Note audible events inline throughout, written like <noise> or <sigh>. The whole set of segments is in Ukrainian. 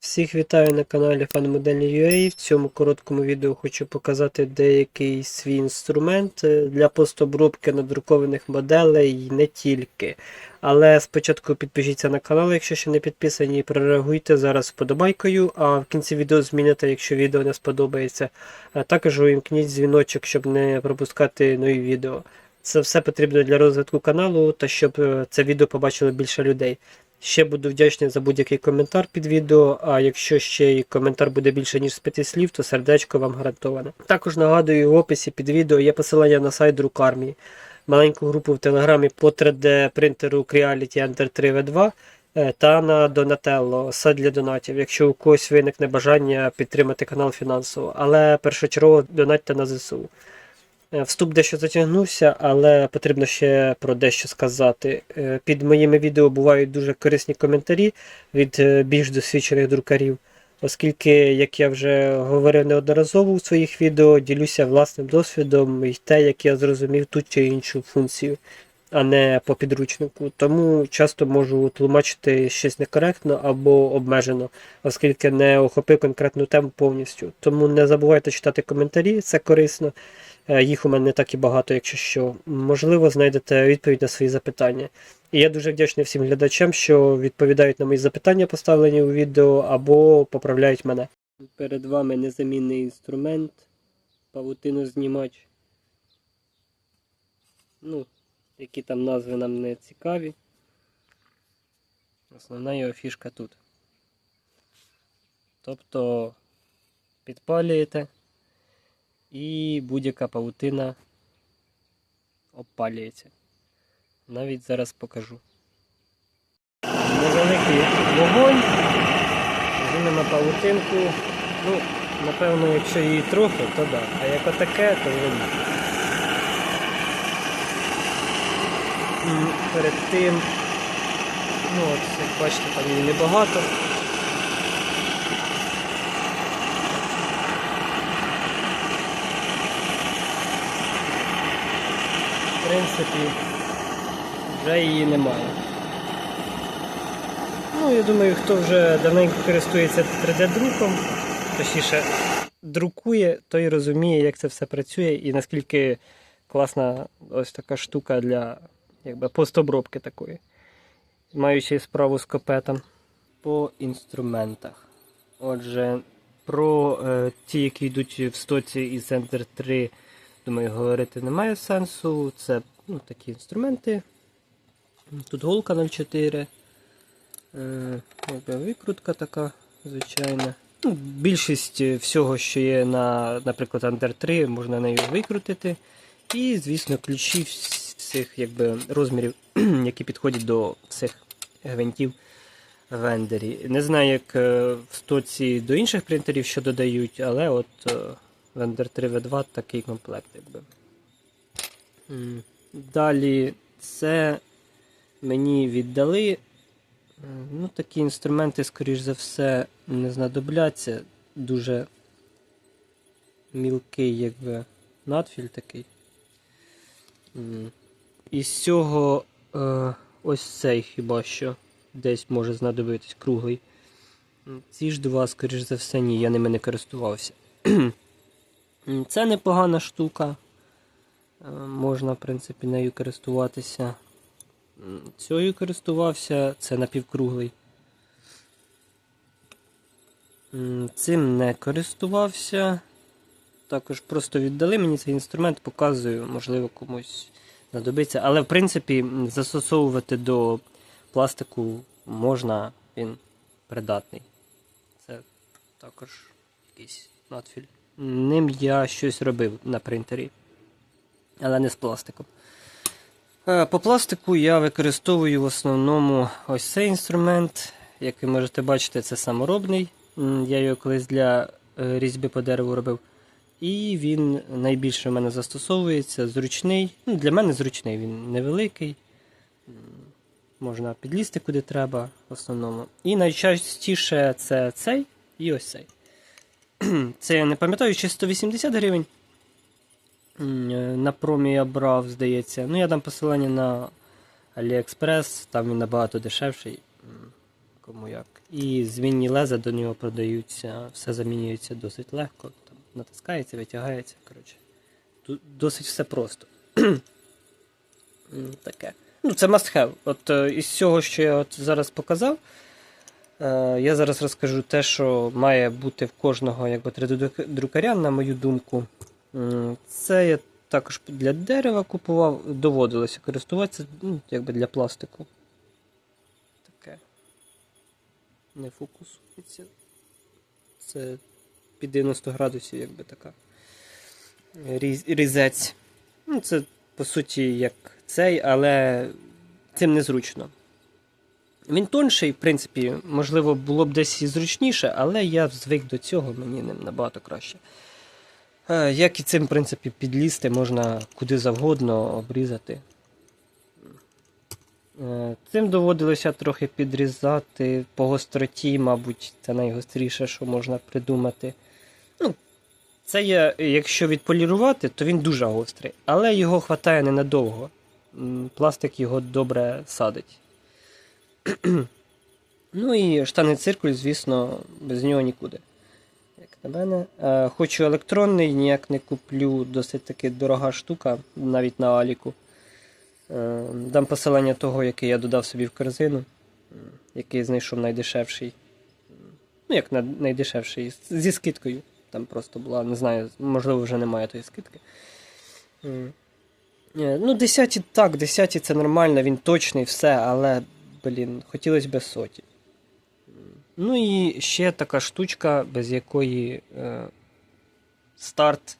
Всіх вітаю на каналі FanModel.ua. В цьому короткому відео хочу показати деякий свій інструмент е, для постобробки надрукованих моделей і не тільки. Але спочатку підпишіться на канал, якщо ще не підписані, і прореагуйте зараз вподобайкою, а в кінці відео зміните, якщо відео не сподобається. Також увімкніть дзвіночок, щоб не пропускати нові відео. Це все потрібно для розвитку каналу та щоб е, це відео побачило більше людей. Ще буду вдячний за будь-який коментар під відео, а якщо ще й коментар буде більше, ніж з п'яти слів, то сердечко вам гарантоване. Також нагадую, в описі під відео є посилання на сайт Друкармії, маленьку групу в телеграмі по 3D принтеру Creality Enter 3 V2 е, та на Donatello, сайт для донатів, якщо у когось виникне бажання підтримати канал фінансово. Але першочергово донатьте на ЗСУ. Е, Вступ дещо затягнувся, але потрібно ще про дещо сказати. Е, Під моїми відео бувають дуже корисні коментарі від е, більш досвідчених друкарів, оскільки, як я вже говорив неодноразово у своїх відео, ділюся власним досвідом і те, як я зрозумів ту чи іншу функцію, а не по підручнику. Тому часто можу тлумачити щось некоректно або обмежено, оскільки не охопив конкретну тему повністю. Тому не забувайте читати коментарі, це корисно. Е, Їх у мене не так і багато, якщо що. Можливо, знайдете відповідь на свої запитання. І я дуже вдячний всім глядачам, що відповідають на мої запитання, поставлені у відео, або поправляють мене. Перед вами незамінний інструмент, павутинознімач. Ну, які там назви нам не цікаві. Основна його фішка тут. Тобто підпалюєте і будь-яка павутина обпалюється. Навіть зараз покажу. Невеликий вогонь, жінемо павутинку. Ну, напевно, якщо її трохи, то да. А як отаке, то ні. Перед тим, ну от, як бачите, там її небагато. Принципі, вже її немає. Ну, я думаю, хто вже давненько користується 3D-друком, точніше друкує, той розуміє, як це все працює і наскільки класна ось така штука для якби, постобробки такої. Маючи справу з копетом. По інструментах. Отже, про е, ті, які йдуть в стоці із Ender 3, думаю, говорити немає сенсу. Це ну, такі інструменти. Тут голка 0,4. Е, викрутка така, звичайна. Ну, більшість всього, що є на, наприклад, Ender 3, можна нею викрутити. І, звісно, ключі всіх якби, розмірів, <clears throat> які підходять до цих гвинтів в ендері. Не знаю, як е, в стоці до інших принтерів що додають, але от е, в Ender 3 V2 такий комплект. Якби. Далі це мені віддали. Е, Ну, такі інструменти, скоріш за все, не знадобляться. Дуже мілкий, якби, надфіль такий. М. Із цього е, ось цей хіба що десь може знадобитись круглий. Ці ж два, скоріш за все, ні, я ними не користувався. <clears throat> Це непогана штука. Е, Можна, в принципі, нею користуватися. Цією користувався, це напівкруглий. Цим не користувався. Також просто віддали мені цей інструмент, показую, можливо, комусь знадобиться. Але в принципі застосовувати до пластику можна, він придатний. Це також якийсь надфіль. Ним я щось робив на принтері, але не з пластиком. Е, По пластику я використовую в основному ось цей інструмент. Як ви можете бачити, це саморобний. Я його колись для е, різьби по дереву робив. І він найбільше в мене застосовується, зручний. Ну, для мене зручний, він невеликий. Можна підлізти куди треба в основному. І найчастіше це цей і ось цей. <clears throat> Це я не пам'ятаю, чи 180 гривень. Е, На промі я брав, здається. Ну, я дам посилання на AliExpress, там він набагато дешевший. Кому як. І змінні леза до нього продаються, все замінюється досить легко. Там натискається, витягається. Коротше. Досить все просто. <clears throat> Таке. Ну, це must have. От е, із цього, що я от зараз показав, я зараз розкажу те, що має бути в кожного якби, 3D-друкаря, на мою думку. Це я також для дерева купував, доводилося користуватися ну, якби для пластику. Таке. Не фокусується. Це під 90 градусів, якби така. Різець. Ну, це по суті як цей, але цим незручно. Він тонший, в принципі, можливо, було б десь і зручніше, але я звик до цього, мені ним набагато краще. Е, Як і цим, в принципі, підлізти можна куди завгодно обрізати. Е, Цим доводилося трохи підрізати по гостроті, мабуть, це найгостріше, що можна придумати. Ну, це є, якщо відполірувати, то він дуже гострий, але його хватає ненадовго. Пластик його добре садить. <clears throat> ну і штани циркуль, звісно, без нього нікуди. Як на мене. Е, Хочу електронний, ніяк не куплю, досить таки дорога штука, навіть на Аліку. Е, Дам посилання того, який я додав собі в корзину, який знайшов найдешевший. Ну, як найдешевший, зі скидкою. Там просто була, не знаю, можливо, вже немає тої скидки. Е, Ну, 10 так, 10 це нормально, він точний, все, але, блін, хотілося б соті. Ну і ще така штучка, без якої е, старт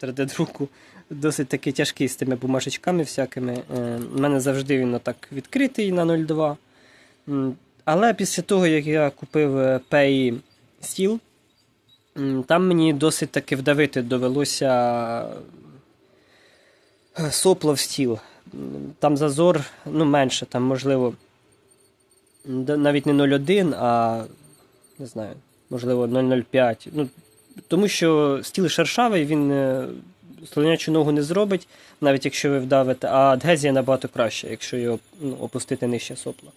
3D-друку досить таки тяжкий з тими бумажечками всякими. Е, У мене завжди він отак відкритий на 0,2. Але після того, як я купив е, Pay стіл, там мені досить таки вдавити довелося е, сопло в стіл. Там зазор ну, менше, там, можливо, навіть не 0,1, а не знаю, можливо, 0,05. Ну, тому що стіл шершавий, він е, слонячу ногу не зробить, навіть якщо ви вдавите, а адгезія набагато краще, якщо його ну, опустити нижче сопла.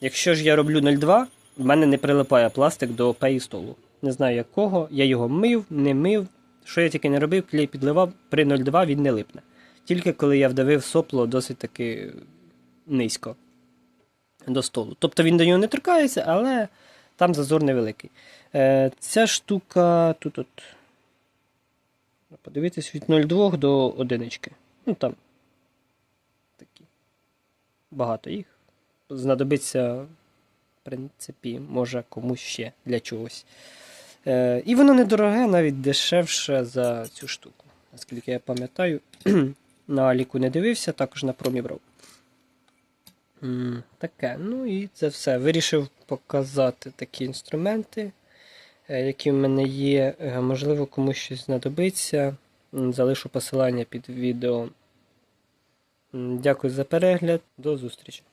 Якщо ж я роблю 0,2, в мене не прилипає пластик до пеї столу. Не знаю якого, я його мив, не мив. Що я тільки не робив, клей підливав, при 0,2 він не липне. Тільки коли я вдавив сопло досить таки низько до столу. Тобто він до нього не торкається, але там зазор невеликий. Е, ця штука тут от. Подивитись від 0,2 до 1. Ну там такі. Багато їх. Знадобиться, в принципі, може комусь ще для чогось. Е, і воно недороге, навіть дешевше за цю штуку. Наскільки я пам'ятаю, <clears throat> на Аліку не дивився, також на промі брав. Таке. Ну і це все. Вирішив показати такі інструменти, е, які в мене є. Е, Можливо, комусь щось знадобиться. Залишу посилання під відео. Дякую за перегляд. До зустрічі.